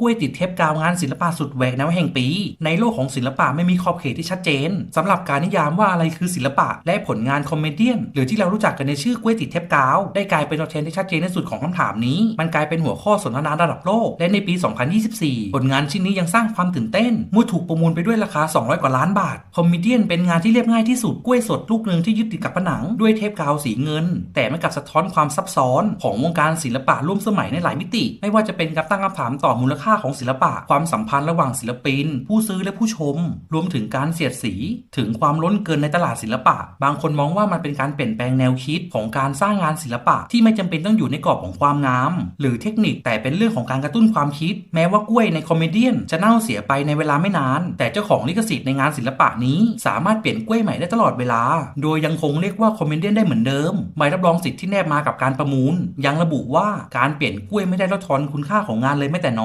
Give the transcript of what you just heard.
กล้วยติดเทปกาวงานศิลปะสุดแหวกแนวแห่งปี ในโลกของศิลปะไม่มีขอบเขตที่ชัดเจนสำหรับการนิยามว่าอะไรคือศิลปะและผลงานคอมเมดี้หรือที่เรารู้จักกันในชื่อกล้วยติดเทปกาว ได้กลายเป็นตัวแทนที่ชัดเจนที่สุดของคำถามนี้ มันกลายเป็นหัวข้อสนทนาระดับโลก และในปี 2024 ผลงานชิ้นนี้ยังสร้างความตื่นเต้นเมื่อถูกประมูลไปด้วยราคา 200 กว่าล้านบาทคอมเมดี้เป็นงานที่เรียบง่ายที่สุดกล้วยสดลูกหนึ่งที่ยึดติดกับผนังด้วยเทปกาวสีเงิน แต่ไม่กับสะท้อนความซับซ้อน ของวงการศิลปะร่วมสมัยในหลายมิติ ไม่ว่าจะเป็นการตั้งคำถามต่อมูลค่าของศิลปะ ความสัมพันธ์ระหว่างศิลปิน ผู้ซื้อและผู้ชม รวมถึงการเสียดสี ถึงความล้นเกินในตลาดศิลปะ บางคนมองว่ามันเป็นการเปลี่ยนแปลงแนวคิดของการสร้างงานศิลปะ ที่ไม่จำเป็นต้องอยู่ในกรอบของความงาม หรือเทคนิคแต่เป็นเรื่องของการกระตุ้นความคิด แม้ว่ากล้วยในคอมเมดี้จะเน่าเสียไปในเวลาไม่นาน แต่เจ้าของลิขสิทธิ์ในงานศิลปะนี้ สามารถเปลี่ยนกล้วยใหม่ได้ตลอดเวลา โดยยังคงเรียกว่าคอมเมดี้ได้เหมือนเดิมใบรับรองสิทธิ์ที่แนบมากับการประมูล ยังระบุว่าการเปลี่ยนกล้วยไม่ได้ลดทอนคุณค่าของงานเลยแม้แต่น้อย